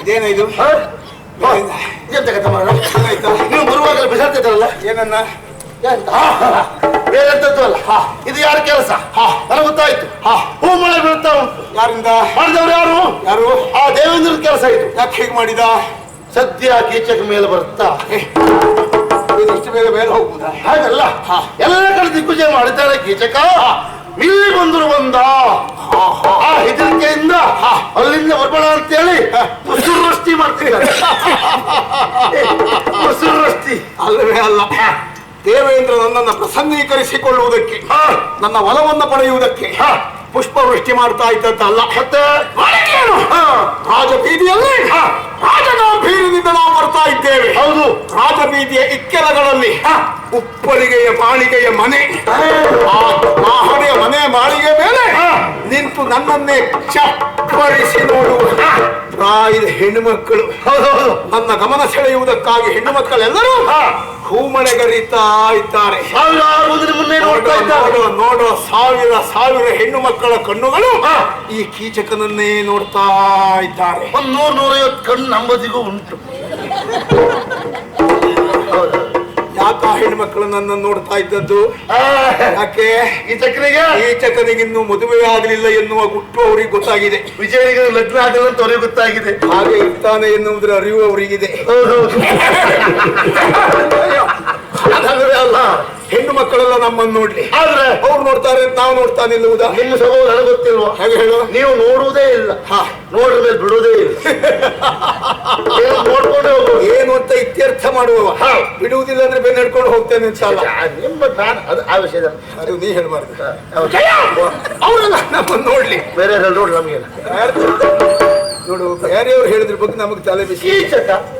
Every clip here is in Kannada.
ಇದೇನ ಇದು? ಎಂತ ಕಥೆ ಮಾಡ ನೀವು ಬರುವಾಗ ಬಿಸಾಡ್ತಿದ್ರಲ್ಲ ಏನನ್ನ. ಬೇರೆಂತದ್ದು ಅಲ್ಲ. ಇದು ಯಾರ ಕೆಲಸ? ನನಗೆ ಗೊತ್ತಾಯ್ತು. ಹೂ. ಮಳೆ ಬೀಳ್ತಾ ಉಂಟು. ಯಾರಿಂದ? ಮಾಡಿದವ್ರು ಯಾರು? ಯಾರು? ಆ ದೇವೇಂದ್ರ ಕೆಲಸ ಇದು. ಯಾಕೆ ಹೀಗೆ ಮಾಡಿದ? ಸದ್ಯ ಕೀಚಕ ಮೇಲೆ ಬರುತ್ತಾ ಇಷ್ಟು ಬೇಗ ಮೇಲೆ ಹೋಗ್ಬೋದಾ? ಹಾಗಲ್ಲ. ಎಲ್ಲ ಕಡೆ ದಿಗ್ವಿಜಯ ಮಾಡಿದ್ದಾರೆ ಕೀಚಕ. ಇಲ್ಲಿ ಬಂದ್ರು ಬಂದ. ಆ ಹೆದರಿಕೆಯಿಂದ ಅಲ್ಲಿಂದ ಬರ್ಬೇಡ ಅಂತ ಹೇಳಿ ರಸ್ತಿ ಮಾಡ್ತಿದ್ದಾರೆ. ರಸ್ತಿ. ಅಲ್ಲವೇ ಅಲ್ಲ. ದೇವೇಂದ್ರ ನನ್ನನ್ನು ಪ್ರಸನ್ನೀಕರಿಸಿಕೊಳ್ಳುವುದಕ್ಕೆ ನನ್ನ ಒಲವನ್ನು ಪಡೆಯುವುದಕ್ಕೆ ಪುಷ್ಪವೃಷ್ಟಿ ಮಾಡ್ತಾ ಅಲ್ಲ ಮತ್ತೆ? ರಾಜಬೀದಿಯಲ್ಲಿ ರಾಜಗಾಂಭೀರ್ಯದಿಂದ ನಾವು ಬರ್ತಾ ಇದ್ದೇವೆ. ಹೌದು. ರಾಜಬೀದಿಯ ಇಕ್ಕೆಲಗಳಲ್ಲಿ ಉಪ್ಪರಿಗೆಯ ಮಾಳಿಗೆಯ ಮನೆ. ಆ ಮಹಡಿಯ ಮನೆ ಮಾಳಿಗೆ ಮೇಲೆ ನಿಂತು ನನ್ನನ್ನೇ ಚಪ್ಪರಿಸಿ ನೋಡುವ ಪ್ರಾಯದ ಹೆಣ್ಣು ಮಕ್ಕಳು ಹೌದೌದು ನನ್ನ ಗಮನ ಸೆಳೆಯುವುದಕ್ಕಾಗಿ ಹೆಣ್ಣು ಮಕ್ಕಳೆಲ್ಲರೂ ಹೂಮಳೆಗರಿತಾ ಇದ್ದಾರೆ. ನೋಡುವ ಸಾವಿರ ಸಾವಿರ ಹೆಣ್ಣು ಮಕ್ಕಳ ಕಣ್ಣುಗಳು ಈ ಕೀಚಕನನ್ನೇ ನೋಡ್ತಾ ಇದ್ದಾರೆ. ಒಂದ್ ನೂರ ನೂರೈವತ್ತು ಕಣ್ಣು ನಂಬದಿಗೂ ಉಂಟು. ಹೌದು. ಯಾಕ ಹೆಣ್ಣು ಮಕ್ಕಳು ನನ್ನ ನೋಡ್ತಾ ಇದ್ದದ್ದು? ಯಾಕೆ? ಈ ಚಕ್ರಿಗೆ? ಈ ಚಕ್ರನಿಗೆ ಇನ್ನು ಮದುವೆ ಆಗಲಿಲ್ಲ ಎನ್ನುವ ಗುಟ್ಟು ಅವರಿಗೆ ಗೊತ್ತಾಗಿದೆ. ವಿಜಯನಿಗೆ ಲಗ್ನ ಆಗಿಲ್ಲ ಅಂತ ಅವ್ರಿಗೆ ಗೊತ್ತಾಗಿದೆ. ಹಾಗೆ ಇರ್ತಾನೆ ಎನ್ನುವುದರ ಅರಿವು ಅವರಿಗಿದೆ. ಹೌದೌದು ಹಾಗಾದ್ರೆ ಅಲ್ಲ. ಹೆಣ್ಣು ಮಕ್ಕಳೆಲ್ಲ ನಮ್ಮನ್ನು ನೋಡ್ಲಿ. ಆದ್ರೆ ಅವ್ರು ನೋಡ್ತಾರೆ ಅಂತ ನಾವು ನೋಡ್ತಾ ನಿಲ್ಲುವುದಾ? ನಿಮ್ಮ ಸ್ವಭಾವ ನನಗೆ ಗೊತ್ತಿಲ್ವಾ? ಹಾಗೆ ಹೇಳು. ನೀವು ನೋಡುವುದೇ ಇಲ್ಲ. ಹಾ. ನೋಡ್ರ ಮೇಲೆ ಬಿಡುವುದೇ ಇಲ್ಲ. ನೀವು ನೋಡ್ಕೊಂಡು ಹೋಗ್ಬೋದು. ಏನು ಅಂತ ಇತ್ಯರ್ಥ ಮಾಡುವವ. ಬಿಡುವುದಿಲ್ಲ ಅಂದ್ರೆ ಬೆನ್ನ ಹಿಡ್ಕೊಂಡು ಹೋಗ್ತೇನೆ ಆ, ನಿಮ್ಮ ನಾನು ಅದು ಆ ವಿಷಯದ ಅದು ನೀ ಹೇಳ್ಬಾರ್ದು. ಅವರೆಲ್ಲ ನಮ್ಮನ್ನು ನೋಡ್ಲಿ. ಬೇರೆ ನೋಡಿ ನೋಡ್ರಿ ನಮಗೆ ನೋಡು ಬೇರೆಯವರು ಹೇಳಿದ್ರ ಬಗ್ಗೆ ನಮಗೆ ತಲೆ ಬಿಸಿ.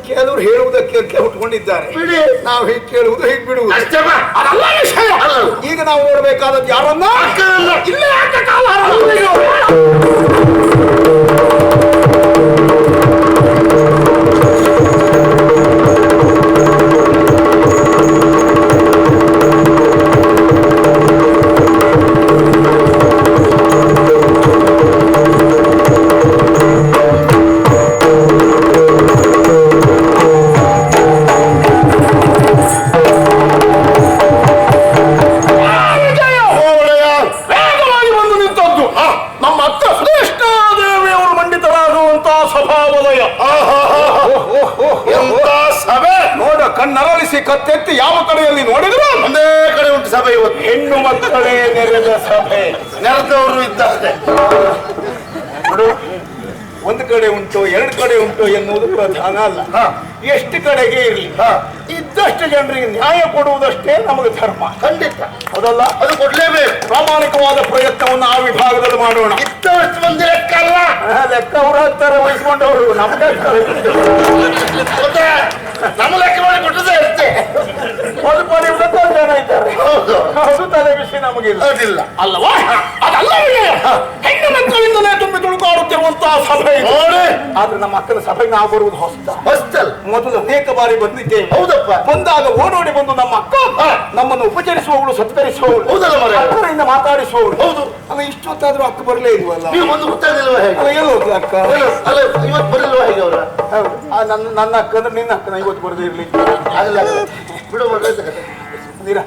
ಕೆಲವ್ರು ಕೆಲವರು ಹೇಳುವುದಕ್ಕೆ ಹುಟ್ಕೊಂಡಿದ್ದಾರೆ. ನಾವು ಹೀಗೆ ಕೇಳುವುದು ಹೀಗೆ ಬಿಡುವುದು. ಈಗ ನಾವು ನೋಡಬೇಕಾದದ್ದು ಯಾರನ್ನ? ಕತ್ತೆತ್ತಿ ಯಾವ ಕಡೆಯಲ್ಲಿ ನೋಡಿದ್ರು? ಒಂದೇ ಕಡೆ ಉಂಟು ಸಭೆ ಇವತ್ತು. ಹೆಣ್ಣು ಮಕ್ಕಳೇ ನೆರೆದ ಸಭೆ. ನೆರೆದವರು ಇದ್ದಾರೆ. ಒಂದು ಕಡೆ ಉಂಟು ಎರಡು ಕಡೆ ಉಂಟು ಎನ್ನುವುದು ಪ್ರಧಾನ ಅಲ್ಲ. ಎಷ್ಟು ಕಡೆಗೆ ಇರಲಿ? ಇದ್ದಷ್ಟು ಜನರಿಗೆ ನ್ಯಾಯ ಕೊಡುವುದಷ್ಟೇ ನಮಗೆ ಧರ್ಮ. ಖಂಡಿತ. ಹೌದಲ್ಲ? ಅದು ಕೊಡ್ಲೇಬೇಕು. ಪ್ರಾಮಾಣಿಕವಾದ ಪ್ರಯತ್ನವನ್ನು ಆ ವಿಭಾಗದಲ್ಲಿ ಮಾಡೋಣ. ಇದ್ದಷ್ಟು ಮಂದಿ ಲೆಕ್ಕ ಅಲ್ಲ ಲೆಕ್ಕ ಅವ್ರ ಹತ್ತರ ವಹಿಸ್ಕೊಂಡವರು ನಮ್ಗೆ ನಮ್ಮ ಲೆಕ್ಕ ಮಾಡಿ ಕೊಟ್ಟದೇ ಅಷ್ಟೇ. ಒಂದು ಪರಿವೃತ್ತ ಜನ ಇದ್ದಾರೆ. ಹೌದು. ಅದು ತಲೆ ಬಿಸಿ ನಮಗಿಲ್ಲ. ಅದಿಲ್ಲ. ಅಲ್ಲವಾ? ಅದಲ್ಲ ತುಳುಕಾಡುತ್ತಿರುವಂತಹ ಸಭೆ ಇದು. ನೋಡಿ. ಆದ್ರೆ ನಮ್ಮ ಅಕ್ಕನ ಸಭೆಗೆ ನಾವು ಬರುವುದು ಹೊಸ್ತ ಹೊಸ್ತಲ್ ಮೊದಲು ಅನೇಕ ಬಾರಿ ಬಂದಿದ್ದೇವೆ. ಹೌದಪ್ಪ. ಬಂದಾಗ ಓಡೋಡಿ ಬಂದು ನಮ್ಮ ಅಕ್ಕ ನಮ್ಮನ್ನು ಉಪಚರಿಸುವವಳು ಸತ್ಕರಿಸುವವಳು. ಹೌದಲ್ಲ ಮಾರ್ರೆ? ಅಕ್ಕರಿಂದ ಮಾತಾಡಿಸುವವಳು. ಹೌದು. ಅಲ್ಲ ಇಷ್ಟೊತ್ತಾದ್ರೂ ಅಕ್ಕ ಬರಲೇ ಇಲ್ವಲ್ಲ? ನೀವು ಒಂದು ಹೇಗೆ? ಅಲ್ಲ ಅಕ್ಕ. ಅಲ್ಲ ಅಲ್ಲ, ಇವತ್ತು ಬರಲ್ವಾ ಹೇಗೆ ಅವರ? ಹೌದು. ಆ, ನನ್ನ ನನ್ನ ಅಕ್ಕ ಅಂದ್ರೆ ನಿನ್ನ ಅಕ್ಕನ ಇವತ್ತು ಬರದೇ ಇರ್ಲಿ ಆಗಲ್ಲ. ಬಿಡು ನೀರ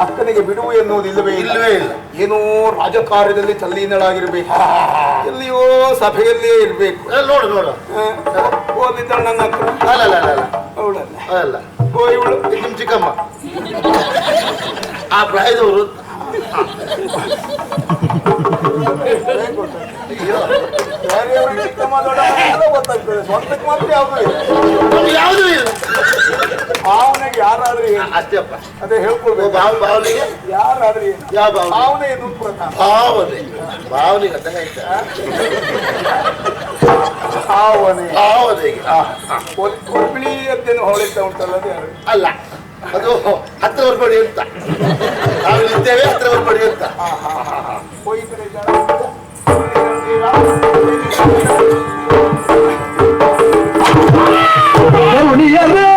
ಅಕ್ಕನಿಗೆ ಬಿಡುವು ಎನ್ನುವುದಿಲ್ಲವೇ ಇಲ್ಲ. ಇಲ್ಲವೇ ಇಲ್ಲ. ಏನೋ ರಾಜಕಾರ್ಯದಲ್ಲಿ ತಲ್ಲೀನಳಾಗಿರ್ಬೇಕು ಎಲ್ಲಿಯೋ ಸಭೆಯಲ್ಲಿಯೇ ಇರ್ಬೇಕು. ನೋಡು ನೋಡು. ಓದಿದ್ದಾಳೆ ನನ್ನ ಅಕ್ಕ ಅಲ್ಲ ಅಲ್ಲ ಅಲ್ಲ ಅಲ್ಲ. ಅವಳಲ್ಲ. ಅಲ್ಲ. ಓ ಇವಳು. ನಿಮ್ಮ ಚಿಕ್ಕಮ್ಮ. ಆ ಪ್ರಾಯದವರು ಅಯ್ಯೋ ಬೇರೆಯವ್ರಿಗೆ ಚಿಕ್ಕಮ್ಮ ದೊಡ್ಡಮ್ಮ ಎಲ್ಲ ಗೊತ್ತಾಗ್ತದೆ ಸ್ವಂತಕ್ಕೆ ಮಾತ್ರ ಯಾವುದು ಯಾವುದೂ ಭಾವನೆಗೆ ಯಾರಾದ್ರೂ ಅಜ್ಜಪ್ಪ ಅದೇ ಭಾವ ಭಾವನೆಗೆ ಯಾರಾದ್ರೂ ಯಾವ ಭಾವನೆ ಭಾವನೆ ಇದು ಪ್ರಧಾನ ಭಾವನೆ ಭಾವನೆಗೆ ಅರ್ಥ ಆಯ್ತಾ? ಭಾವನೆ ಭಾವನೆಗೆ ಆ, ಆ. ಬಿಳಿ ಅದೇನು ಹೊಳಿತಾ ಉಂಟಲ್ಲ ಅಲ್ಲ ಅದು ಹತ್ರ ಬರ್ಬೇಡಿ ಅಂತ. ನಾವು ಇದ್ದೇವೆ ಹತ್ರ ಬರ್ಬೇಡಿ ಅಂತ. ಕಡೆ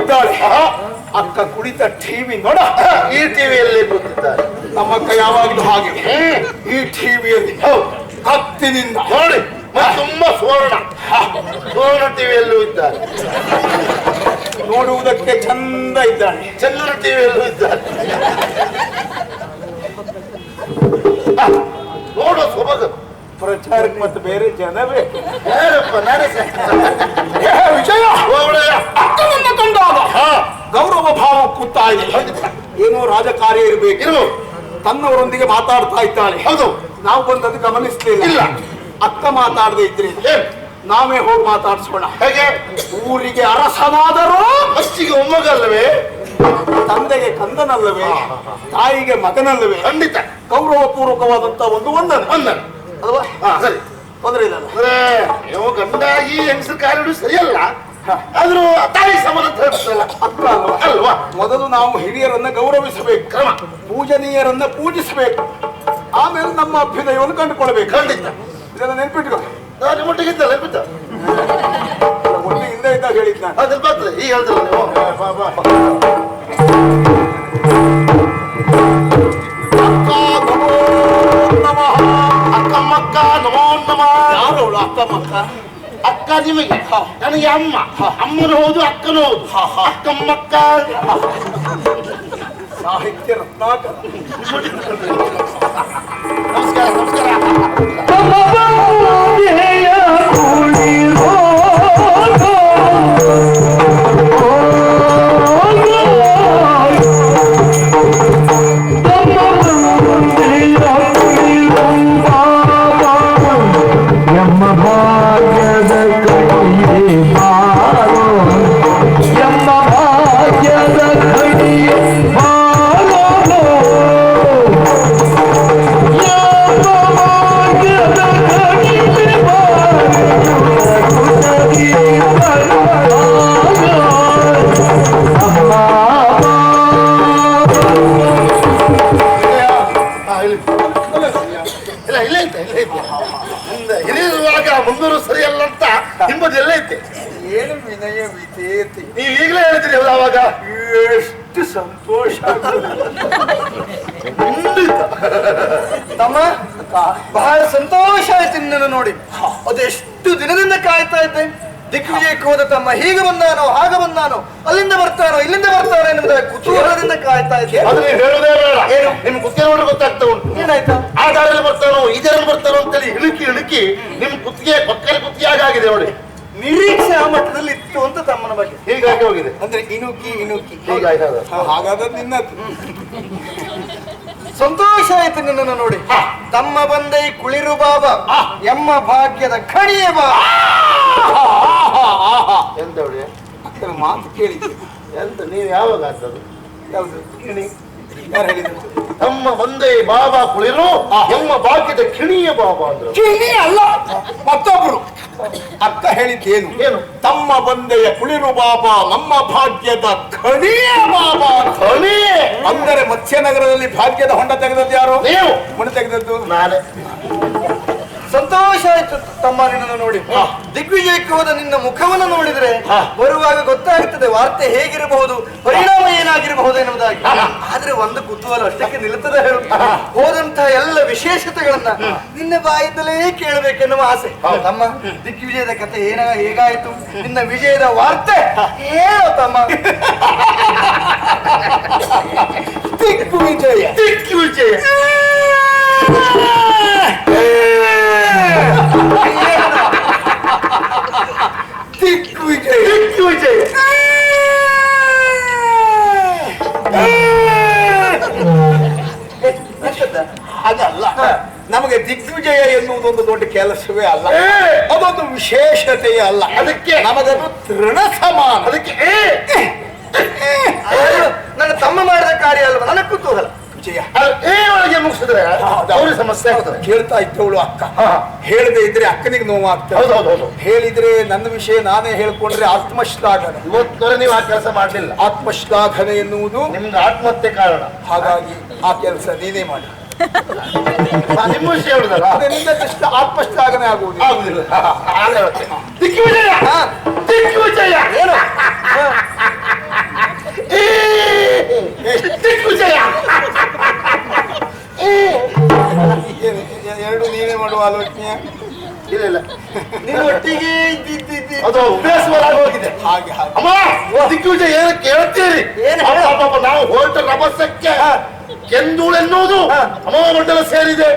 ವಿರಾಜಮಾನವಾಗಿದ್ದಾಳೆ ಅಕ್ಕ ಕುಡಿತ ಟಿವಿ ನೋಡ. ಈ ಟಿವಿಯಲ್ಲಿ ಕೂತಿದ್ದಾರೆ ನಮ್ಮಕ್ಕ ಯಾವಾಗಲೂ ಹಾಗೆ. ಈ ಟಿವಿಯಲ್ಲಿ ಹೌದು ಕತ್ತಿನಿಂದ ನೋಡಿ ಮತ್ತೆ ತುಂಬಾ ಸುವರ್ಣ. ಸುವರ್ಣ ಟಿವಿಯಲ್ಲೂ ಇದ್ದಾರೆ ನೋಡುವುದಕ್ಕೆ ಚಂದ ಇದ್ದಾನೆ ಚಂದ್ರ ಟಿವಿಯಲ್ಲೂ ಇದ್ದಾರೆ ಆ, ನೋಡುವ ಸೊಬಗು. ಪ್ರಚಾರಕ್ಕೆ ಮತ್ತೆ ಬೇರೆ ಜನವೇ ನಾನೇ ಒಳ್ಳೆಯ ಅಕ್ಕನನ್ನ ಕಂಡಾಗ ಗೌರವ ಭಾವ ಕೂತಾ ಇದೆ. ಏನೋ ರಾಜಕಾರ್ಯ ಇರಬೇಕು. ತನ್ನವರೊಂದಿಗೆ ಮಾತಾಡ್ತಾ ಇದ್ದಾಳೆ. ಹೌದು. ನಾವು ಬಂದದ್ದು ಗಮನಿಸ್ಲಿಲ್ಲ ಇಲ್ಲ. ಅಕ್ಕ ಮಾತಾಡದೆ ಇದ್ರೆ ನಾವೇ ಹೋಗಿ ಮಾತಾಡಿಸೋಣ. ಹೇಗೆ? ಊರಿಗೆ ಅರಸನಾದರೂ ಅಷ್ಟಿಗೆ ಒಮ್ಮಗಲ್ಲವೇ? ತಂದೆಗೆ ಕಂದನಲ್ಲವೇ? ತಾಯಿಗೆ ಮಗನಲ್ಲವೇ? ಖಂಡಿತ. ಗೌರವ ಪೂರ್ವಕವಾದಂತ ಒಂದು ವಂದನೆ ಒಂದನ್ನು. ಅಲ್ವಾ? ಹಾ ಸರಿ. ತೊಂದರೆ ಇಲ್ಲ ಅಂದ್ರೆ ನೀವು ಗಂಡಾಗಿ ಹೆಂಗಸರು ಕಾಲಿಡು ಸರಿಯಲ್ಲ? ಆದ್ರೂ ತಾಯಿ ಸಮಾನ ಅಂತ ಹೇಳ್ತಾರಲ್ಲ ಅಕ್ಕ ಅಲ್ವಾ? ಅಲ್ವಾ? ಮೊದಲು ನಾವು ಹಿರಿಯರನ್ನ ಗೌರವಿಸಬೇಕು. ಕ್ರಮ. ಪೂಜನೀಯರನ್ನ ಪೂಜಿಸಬೇಕು. ಆಮೇಲೆ ನಮ್ಮ ಅಭ್ಯುದಯವನ್ನು ಕಂಡುಕೊಳ್ಬೇಕು ಖಂಡಿತ. ಇದನ್ನ ನೆನ್ಪಿಟ್ಕೊ. ನಾನು ಮಟ್ಟಿಗೆ ಇದ್ದಲ್ಲ ಬಿಟ್ಟ ಒಟ್ಟು ಹಿಂದೆ ಇದ್ದಾಗ ಹೇಳಿದ್ ನಾನು. ಅದ್ರ ಬರ್ತದೆ. ಈಗ ಹೇಳ್ತಿಲ್ಲ ನೀವು ಬಾ, ಬಾ. ಅವಳು ಅಕ್ಕ ಮಕ್ಕ. ಅಕ್ಕ ನಿಮಗೆ. ನನಗೆ ಅಮ್ಮ. ಅಮ್ಮನ ಹೌದು ಅಕ್ಕನ ಹೌದು ಅಕ್ಕಮ್ಮಕ್ಕ ಸಾಹಿತ್ಯ ರತ್ನಾಕರ. ನಮಸ್ಕಾರ ನಮಸ್ಕಾರ. ತಮ್ಮ ಬಹಳ ಸಂತೋಷ ಆಯ್ತು ನಿನ್ನನ್ನು ನೋಡಿ. ಅದೆಷ್ಟು ದಿನದಿಂದ ಕಾಯ್ತಾ ಇದ್ದೆ. ದಿಗ್ವಿಜಯಕ್ಕೆ ಹೋದ ತಮ್ಮ ಹೀಗೆ ಬಂದಾನೋ ಹಾಗೆ ಬಂದಾನೋ ಅಲ್ಲಿಂದ ಬರ್ತಾನೋ ಇಲ್ಲಿಂದ ಬರ್ತಾನೋ ಎನ್ನುವುದ ಕುತೂಹಲದಿಂದ ಕಾಯ್ತಾ ಇದ್ದೆ. ಅದು ನೀವು ಹೇಳುವುದೇ ಬೇಡ. ಏನು? ನಿಮ್ ಕುತ್ತಿಗೆ ನೋಡ್ರೆ ಗೊತ್ತಾಗ್ತಾ ಉಂಟು. ಏನಾಯ್ತಾ? ಆ ದಾರಿಯಲ್ಲಿ ಬರ್ತಾನೋ ಈ ದಾರಿಯಲ್ಲಿ ಬರ್ತಾನೋ ಅಂತೇಳಿ ಇಳುಕಿ ಇಳುಕಿ ನಿಮ್ ಕುತ್ತಿಗೆ ಪಕ್ಕದಲ್ಲಿ ಕುತ್ತಿಗೆ ಆಗಿದೆ ನೋಡಿ. ನಿರೀಕ್ಷೆ ಆ ಮಟ್ಟದಲ್ಲಿ ಇತ್ತು ಅಂತ ತಮ್ಮನ ಬಗ್ಗೆ. ಹೀಗಾಗಿ ಹೋಗಿದೆ. ಅಂದ್ರೆ ಇನುಕಿ ಇನುಕಿ. ಹೀಗಾಗಿ ಹಾಗಾದ್ರೆ ನಿನ್ನದು. ಸಂತೋಷ ಆಯ್ತು ನಿನ್ನನ್ನು ನೋಡಿ. ತಮ್ಮ ಬಂದೆ ಕುಳಿರು ಬಾಬಾ. ಎಮ್ಮ ಭಾಗ್ಯದ ಖಣಿಯ ಬಾ. ಅಕ್ಕನ ಮಾತು ಕೇಳಿದ್ದೆ. ಎಂತ ನೀನು ಯಾವಾಗ ಆಗ್ತದೆ ಯಾವುದು? ಯಾರು ಹೇಳಿದ್ರು ತಮ್ಮ ಒಂದೇ ಬಾಬಾ ಕುಳಿರು ಎಮ್ಮ ಭಾಗ್ಯದ ಕಿಣಿಯ ಬಾಬಾ ಅಂದ್ರು. ಕಿಣಿ ಅಲ್ಲ ಮತ್ತೊಬ್ರು. ಅಕ್ಕ ಹೇಳಿದ್ದೇನು? ಏನು? ತಮ್ಮ ಬಂದೆಯ ಕುಳಿರು ಬಾಬಾ ನಮ್ಮ ಭಾಗ್ಯದ ಖಣಿಯ ಬಾಬಾ ಖಣಿ ಅಂದರೆ ಮತ್ಸ್ಯನಗರದಲ್ಲಿ ಭಾಗ್ಯದ ಹೊಂಡ ತೆಗೆದದ್ದು ಯಾರು? ನೀವು. ಮಣ್ಣು ತೆಗೆದದ್ದು? ನಾನೇ. ಸಂತೋಷ ಆಯ್ತು ತಮ್ಮ ನಿನ್ನನ್ನು ನೋಡಿ. ದಿಗ್ವಿಜಯಕ್ಕೆ ಹೋದ ನಿನ್ನ ಮುಖವನ್ನು ನೋಡಿದ್ರೆ ಬರುವಾಗ ಗೊತ್ತಾಗ್ತದೆ ವಾರ್ತೆ ಹೇಗಿರಬಹುದು ಪರಿಣಾಮ ಏನಾಗಿರಬಹುದು ಎನ್ನುವುದಾಗಿ. ಆದ್ರೆ ಒಂದು ಕುತೂಹಲ ಅಷ್ಟಕ್ಕೆ ನಿಲ್ಲುತ್ತದೆ ಹೇಳು. ಹೋದಂತಹ ಎಲ್ಲ ವಿಶೇಷತೆಗಳನ್ನ ನಿನ್ನ ಬಾಯಿಂದಲೇ ಕೇಳಬೇಕೆನ್ನುವ ಆಸೆ. ತಮ್ಮ ದಿಗ್ವಿಜಯದ ಕತೆ ಏನ ಹೇಗಾಯ್ತು? ನಿನ್ನ ವಿಜಯದ ವಾರ್ತೆ ಹೇಳೋ ತಮ್ಮ. ದಿಗ್ವಿಜಯ. ದಿಗ್ವಿಜಯ. ದಿಗ್ವಿಜಯ ದಿಗ್ವಿಜಯ ಅದಲ್ಲ ನಮಗೆ ದಿಗ್ವಿಜಯ ಎನ್ನುವುದೊಂದು ದೊಡ್ಡ ಕೆಲಸವೇ ಅಲ್ಲ! ಅದೊಂದು ವಿಶೇಷತೆಯೇ ಅಲ್ಲ. ಅದಕ್ಕೆ? ನಮಗದು ತೃಣ ಸಮಾನ. ಅದಕ್ಕೆ? ನನ್ನ ತಮ್ಮ ಮಾಡಿದ ಕಾರ್ಯ ಅಲ್ವಾ? ನನಗೆ ಕುತೂಹಲ. ವಿಜಯ. ಒಳಗೆ ಮುಗಿಸಿದ್ರೆ ಅವ್ರ ಸಮಸ್ಯೆ ಆಗ್ತದೆ. ಕೇಳ್ತಾ ಇದ್ದವಳು ಅಕ್ಕ. ಹೇಳದೆ ಇದ್ರೆ ಅಕ್ಕನಿಗೆ ನೋವಾಗ್ತದೆ. ಹೌದು ಹೇಳಿದ್ರೆ ನನ್ನ ವಿಷಯ ನಾನೇ ಹೇಳ್ಕೊಂಡ್ರೆ ಆತ್ಮಶ್ಲಾಘನೆ. ಇವತ್ತವರೆ ನೀವು ಆ ಕೆಲಸ ಮಾಡಲಿಲ್ಲ. ಆತ್ಮಶ್ಲಾಘನೆ ಎನ್ನುವುದು ನಿಮ್ಗೆ ಆತ್ಮಹತ್ಯೆ ಕಾರಣ. ಹಾಗಾಗಿ ಆ ಕೆಲಸ ನೀನೇ ಮಾಡಿ ನಿಮ್ಮ ವಿಷಯ ಹೇಳಿದಲ್ಲ? ಅದರಿಂದ ಕಷ್ಟ ಆತ್ಮಶ್ಲಾಘನೆ ಆಗುವುದು ಆಗುದಿಲ್ಲ. ದಿಗ್ವಿಜಯ ದಿಗ್ವಿಜಯ ಏನು? ಒಟ್ಟಿಗೆ ಅದು ಅಭ್ಯಾಸವಾಗಿದೆ ಹೋಗಿದೆ. ಹಾಗೆ ಅಮ್ಮ ದಿಗ್ವಿಜಯ ಏನು ಕೇಳ್ತೀರಿ? ನಾವು ಹೊರಟ ರಭಸಕ್ಕೆ ಕೆಂದೂಳು ಎನ್ನುವುದು ಅಮ್ಮ ಮಂಡಲ ಸೇರಿದೆ.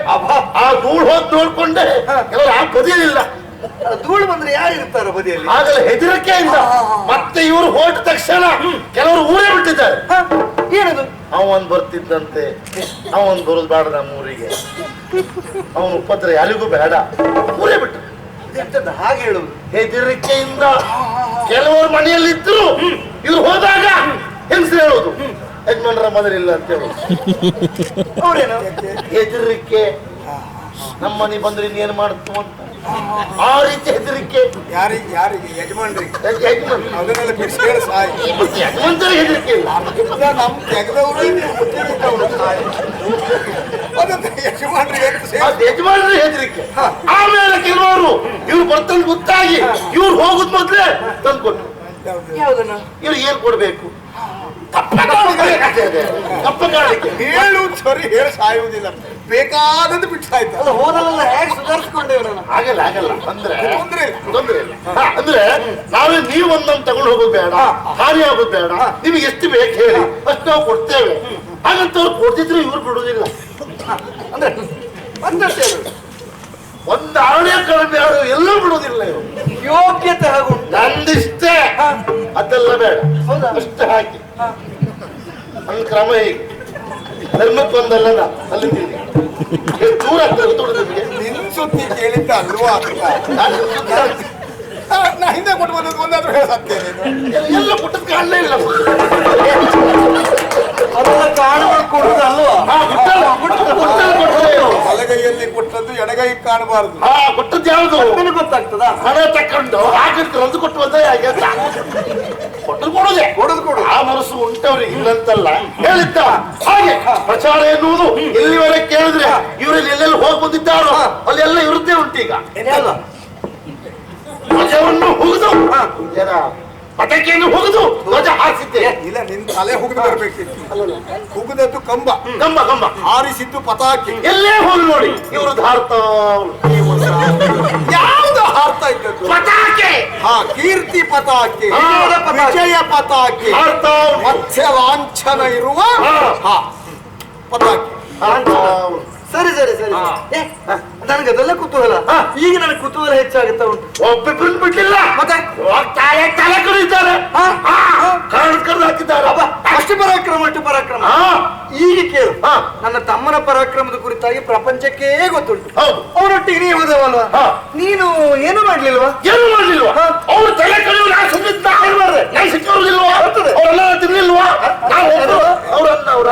ಆ ಧೂಳು ಹೋಗಿ ನೋಡ್ಕೊಂಡೆ ಕೆಲವರು ಆ ಬದಿಯಲಿಲ್ಲ ಧೂಳು ಬಂದ್ರೆ ಯಾರು ಇರ್ತಾರ ಬದಿಯಲ್ಲಿ? ಆಗಲೇ ಇಲ್ಲ. ಮತ್ತೆ ಇವರು ಹೊರಟ ತಕ್ಷಣ ಕೆಲವರು ಊರೇ ಬಿಟ್ಟಿದ್ದಾರೆ? ಏನದು? ಅವನ್ ಬರ್ತಿದ್ದಂತೆ. ಅವನ್ ಬರೋದು ಬೇಡ ನಮ್ಮ ಊರಿಗೆ ಅವನು ಉಪದ್ರ ಯಾರಿಗೂ ಬೇಡ. ಊರೇ ಬಿಟ್ಟು ಎಂತದ್ದು? ಹಾಗೆ ಹೇಳುದು ಹೆದರಿಕೆಯಿಂದ ಕೆಲವರು ಮನೆಯಲ್ಲಿದ್ರು ಇವ್ರು ಹೋದಾಗ ಹೆಂಗಸರು ಹೇಳೋದು ಯಜಮಾನರ ಮೊದಲಿಲ್ಲ ಅಂತ ಹೇಳೋದು ಅವ್ರೇನು? ಹೆದರಿಕೆ. ನಮ್ಮ ಮನೆ ಬಂದ್ರೆ ಇನ್ನೇನ್ ಮಾಡ್ತು ಅಂತ. ಆ ರೀತಿ ಹೆದರಿಕೆ. ಯಾರಿಗೆ ಯಾರಿಗೆ ಯಜಮಾನ್ರಿಗೆ ಯಜಮಾನ ಅದನ್ನೆಲ್ಲ ಬಿಡಿಸಿ ಹೇಳಿ ಸಾಯಿ. ಯಜಮಾನ್ರಿಗೆ ಹೆದರಿಕೆ ಇಲ್ಲ. ಇಲ್ಲ, ನಮ್ ತೆಗೆದವರು ಮುಚ್ಚಿದ್ದವರು ಸಾಯಿ. ಅದನ್ನ ಯಜಮಾನ್ರಿಗೆ ಅದು ಯಜಮಾನ್ರ ಹೆದರಿಕೆ. ಕೆಲವರು ಇವ್ರು ಗೊತ್ತಾಗಿ. ಇವ್ರು ಹೋಗುದ್ ಮೊದ್ಲೇ ತಂದು ಕೊಟ್ಟು ಯಾವ್ದನ್ನ? ಇವ್ರು ಏನ್ ಕೊಡ್ಬೇಕು? ತಪ್ಪ ಕಾಣಿಕೆ ಹೇಳುವುದು ಸರಿ ಹೇಳಿ ಸಾಯುವುದಿಲ್ಲ ಬೇಕಾದದ್ದು ಬಿಟ್ಟು ಸಾಯ್ತಾರೆ ಅಲ್ಲ ಹೋದಲೆಲ್ಲ ಹೇಗೆ ಸುಧಾರಿಸ್ಕೊಂಡೇವ್ ಆಗಲ್ಲ ಆಗಲ್ಲ. ಅಂದ್ರೆ ತೊಂದ್ರೆ ಇಲ್ಲ. ತೊಂದ್ರೆ ಇಲ್ಲ. ಅಂದ್ರೆ ನಾವೇ ನೀವು ಒಂದೊಂದು ತಗೊಂಡು ಹೋಗೋದು ಬೇಡ ಹಾನಿ ಆಗೋದು ಬೇಡ. ನಿಮ್ಗೆ ಎಷ್ಟು ಬೇಕು ಹೇಳಿ. ಅಷ್ಟು ನಾವು ಕೊಡ್ತೇವೆ. ಹಾಗಂತ ಅವ್ರು ಕೊಡ್ತಿದ್ರು ಇವ್ರು ಬಿಡುದಿಲ್ಲ ಅಂದ್ರೆ ಒಂದಷ್ಟೇ ಆಳೇ ಒಂದು ಆಣೆ ಕಡಿಮೆ ಆಡು ನನ್ನ ಕ್ರಮ ಹೇಗೆ? ಧರ್ಮಕ್ಕೆ ಒಂದಲ್ಲ ಎಷ್ಟು ದೂರ ಆಗ್ತದೆ ನಿಮಗೆ? ನಿನ್ ಸುದ್ದಿ ಕೇಳಿದ್ದ ಅಲ್ವಾ? ಅಂತ ನಾ ಹಿಂದೆ ಕೊಟ್ಟು ಬಂದದ್ದು ಒಂದಾದ್ರೂ ಹೇಳ ಸತ್ಯ ನೀನು. ಎಲ್ಲ ಪುಟ್ಟದ ಕಾಣಲೇ ಇಲ್ಲ. ಅದೆಲ್ಲ ಕಾಣುಗಳು ಕೊಡುದು ಅಲ್ವಾ. ಬಲಗೈಯಲ್ಲಿ ಕೊಟ್ಟದ್ದು. ಎಡಗೈ ಕಾಣಬಾರದು. ಹಾ ಕೊಟ್ಟದ್ದು ಯಾವುದು? ನಿನಗೆ ಗೊತ್ತಾಗ್ತದ? ಹಣ ತಕೊಂಡು ಹಾಕಿರ್ತಾರೆ ಅದು ಕೊಟ್ಟು ಬಂದ ಇಲ್ಲಂತಲ್ಲ ಹೇಳಿದ್ದ? ಹಾಗೆ ಪ್ರಚಾರ ಎನ್ನುವುದು ಎಲ್ಲಿವರೆಗೆ ಕೇಳಿದ್ರೆ ಇವರಲ್ಲಿ ಎಲ್ಲೆಲ್ಲಿ ಹೋಗಿ ಬಂದಿದ್ದಾರೋ ಅಲ್ಲೆಲ್ಲ ಇರುತ್ತೆ ಉಂಟೀಗ ಧ್ವಜವನ್ನು ಹುಗಿದು ಜನ ಪಟಾಕಿಯನ್ನು ಹುಗಿದು ಧ್ವಜ ಹಾರಿಸಿದ್ದೆ. ಇಲ್ಲ ನಿನ್ ತಲೆ ಹುಗಿದು ಬರ್ಬೇಕಿತ್ತು. ಹುಗಿದದ್ದು ಕಂಬ. ಕಂಬ ಕಂಬ. ಹಾರಿಸಿದ್ದು ಪತಾಕಿ ಎಲ್ಲೇ ಹೋಗಿ ನೋಡಿ ಇವರು ಧಾರತ ಯಾವ್ದು ಹಾರ್ತಾ ಇದ್ದದ್ದು ಪಟಾಕೆ! ಹಾ ಕೀರ್ತಿ ಪತಾಕೆ ವಿಜಯ ಪತಾಕೆ ಮತ್ಸ್ಯ ಲಾಂಛನ ಇರುವ ಹಾ. ಹಾ ಪತಾಕಿ ಸರಿ ಸರಿ ಸರಿ. ನನಗೆ ಅದೆಲ್ಲ ಕುತೂಹಲ. ಈಗ ನನಗೆ ಕುತೂಹಲ ಹೆಚ್ಚಾಗುತ್ತಾ ಉಂಟು. ಒಬ್ಬಿಬ್ರು ಬಿಟ್ಟಿಲ್ಲ ಮತ್ತೆ? ತಲೆ ತಲೆ ಕಡಿದ್ದಾರೆ ಹಾಕಿದ್ದಾರೆ. ಅಷ್ಟು ಪರಾಕ್ರಮ ಅಷ್ಟು ಪರಾಕ್ರಮ. ಹಾ. ಈಗ ಕೇಳು. ಹಾ. ನನ್ನ ತಮ್ಮನ ಪರಾಕ್ರಮದ ಕುರಿತಾಗಿ ಪ್ರಪಂಚಕ್ಕೆ ಗೊತ್ತುಂಟು. ಅವರೊಟ್ಟಿಗೆ ಅವನೊಟ್ಟಿಗೆ ನೀ ಹೋದವಲ್ವಾ. ನೀನು ಏನು ಮಾಡ್ಲಿಲ್ವಾ? ಏನು ಮಾಡ್ಲಿಲ್ವಾ. ಅವ್ರು ತಲೆ ಕಡಿಯು ನಾನು. ಅವರೆಲ್ಲ ತಿನ್ಲಿಲ್ವಾ? ನಾವು ಅವ್ರ ಅವ್ರ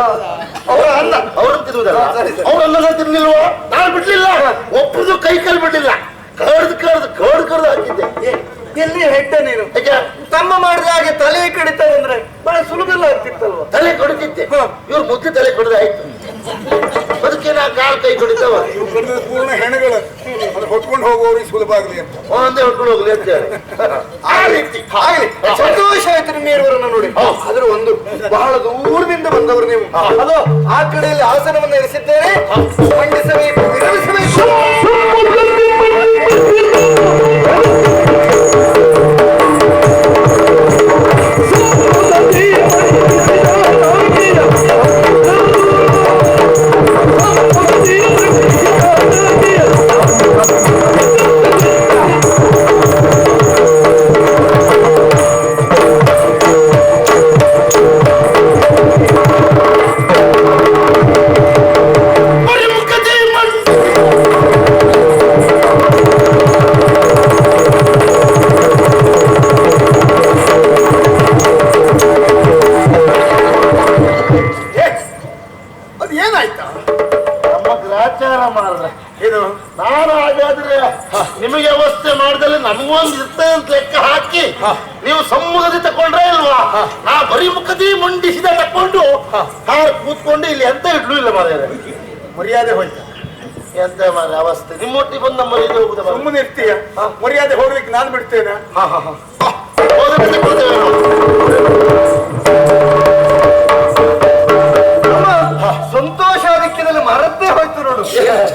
ಅವ್ರ ಅನ್ನ ಅವ್ರನ್ನ ತಿನ್ನುವುದಲ್ಲ? ಹಾ, ತಿನ್ಲಿಲ್ವಾ ನಾನು ಬಿಡ್ಲಿಲ್ಲ. ಒಬ್ಬದು ಕೈ ಕಾಲು ಬಿಡ್ಲಿಲ್ಲ. ಕರ್ದು ಕರ್ದು ಕರ್ದು ಕರ್ದು ಹಾಕಿದ್ದೆ. ಎಲ್ಲಿ ಹೆಟ್ಟೆ ನೀನು? ಯಾಕೆ? ತಮ್ಮ ಮಾಡಿದ ಹಾಗೆ ತಲೆ ಕಡಿತ ಅಂದ್ರೆ ಬಹಳ ಸುಲಭ ಆಗ್ತಿತ್ತಲ್ವ? ತಲೆ ಕೊಡುತ್ತಿದ್ದೆ. ಇವ್ರು ಮುದ್ದೆ ತಲೆ ಕೊಡದೆ ಆಯ್ತು. ಅದಕ್ಕೆ ನಾ ಕಾಲ್ ಕೈ ಕರೆದ ಪೂರ್ಣ ಹೆಣಗಳು. ಹೊತ್ಕೊಂಡು ಹೋಗುವವ್ರಿಗೆ ಸುಲಭ ಆಗಲಿ ಅಂತ. ಒಂದೇ ಹೊತ್ಕೊಂಡು ಹೋಗ್ಲಿ ಅಂತ ಹೇಳಿ. ಆ ರೀತಿ ಆಗಲಿ. ಸಂತೋಷ ಆಯ್ತು ನಿಮ್ಮ ಇರುವರನ್ನ ನೋಡಿ. ಆದ್ರೆ ಒಂದು ಬಹಳ ದೂರದಿಂದ ಬಂದವರು ನೀವು. ಅದು ಆ ಕಡೆಯಲ್ಲಿ ಆಸನವನ್ನು ಇರಿಸಿದ್ದೇನೆ ಮಂಡಿಸಬೇಕು ವಿರಮಿಸಬೇಕು. ಮರ್ಯಾದೆ ಹೋಯ್ತು. ಎಂತ ಮಾರ ಅವಸ್ಥೆ. ನಿಮ್ಮೊಟ್ಟಿಗೆ ಬಂದು ನಮ್ಮ ಇದು ಹೋಗುದ. ಸುಮ್ಮನೆ ಇರ್ತೀಯ? ಮರ್ಯಾದೆ ಹೋಗ್ಲಿಕ್ಕೆ ನಾನು ಬಿಡ್ತೇನೆ. ಹಾ ಹಾ ಸಂತೋಷ ದಿಕ್ಕಿನಲ್ಲಿ ಮರತ್ತೇ ಹೋಯ್ತು ನೋಡು.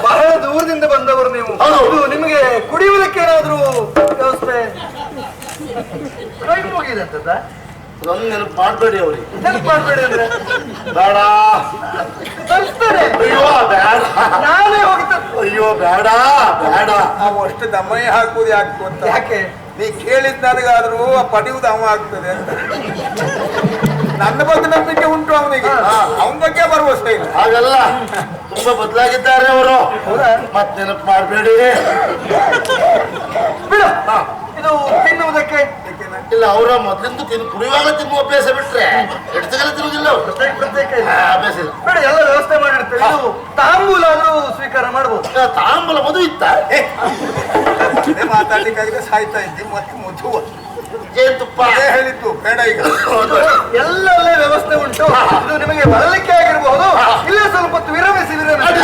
ಬಹಳ ದೂರದಿಂದ ಬಂದವರು ನೀವು. ಹೌದು. ನಿಮಗೆ ಕುಡಿಯುವುದಕ್ಕೆ ಏನಾದ್ರು ವ್ಯವಸ್ಥೆ? ಕೈ ನೆನಪು ಮಾಡಬೇಡಿ ಅವ್ರಿಗೆ. ನೆನಪು ಮಾಡ್ಬೇಡಿ ಅಂದ್ರೆ? ಬೇಡ ತರಿಸ್ತೇನೆ ಅಯ್ಯೋ ಬೇಡ ನಾನೇ ಹೋಗಿ ತರ್ತೀನಿ. ಅಯ್ಯೋ ಬೇಡ ಬೇಡ. ನಾವು ಅಷ್ಟು ದಮ್ಮಯ್ಯ ಹಾಕುವುದು ಯಾಕೆ ಗೊತ್ತಾ? ಯಾಕೆ? ನೀ ಕೇಳಿದ್ ನನಗಾದ್ರೂ ಪಡೆಯುವುದು ಅವ ಆಗ್ತದೆ ಅಂತ. ನನ್ನ ಬಗ್ಗೆ ನಂಬಿಕೆ ಉಂಟು ಅವನಿಗೆ. ಅವನ ಬಗ್ಗೆ ಭರವಸೆ ಇಲ್ಲ. ಹಾಗಲ್ಲ. ತುಂಬಾ ಬದಲಾಗಿದ್ದಾರೆ ಅವರು? ಮತ್ತೆ ನೆನಪು ಮಾಡಬೇಡಿ. ಬಿಡು. ಇದು ತಿನ್ನುವುದಕ್ಕೆ ಇಲ್ಲ ಅವರ ಮೊದ್ಲಿಂದ ತಿನ್ನು ಕುಡಿಯುವಾಗ ತಿನ್ನುವ ಅಭ್ಯಾಸ ಬಿಟ್ರೆ ಎಡ್ತಗಲ ತಿರುಗಿಲ್ಲ ಪ್ರತ್ಯೇಕ ಪ್ರತ್ಯೇಕ. ಅಭ್ಯಾಸ ಇಲ್ಲ. ಬೇಡ ಎಲ್ಲ ವ್ಯವಸ್ಥೆ ಮಾಡಿರ್ತೇವೆ. ಇದು ತಾಂಬೂಲ ಆದ್ರೂ ಸ್ವೀಕಾರ ಮಾಡಬಹುದು ತಾಂಬೂಲ ಮದುವೆ ಇತ್ತ? ಅದೇ ಮಾತಾಡ್ಲಿಕ್ಕಾಗಿದ್ರೆ ಸಾಯ್ತಾ ಇದ್ದಿ ಮತ್ತೆ ಮಧುವ ಜೇನುತುಪ್ಪ ಅದೇ ಹೇಳಿದ್ದು ಬೇಡ ಈಗ. ಎಲ್ಲ ವ್ಯವಸ್ಥೆ ಉಂಟು. ಇದು ನಿಮಗೆ ಬರಲಿಕ್ಕೆ ಆಗಿರಬಹುದು ಇಲ್ಲೇ ಸ್ವಲ್ಪ ಹೊತ್ತು ವಿರಮಿಸಿ. ವಿರಮಿಸಿ.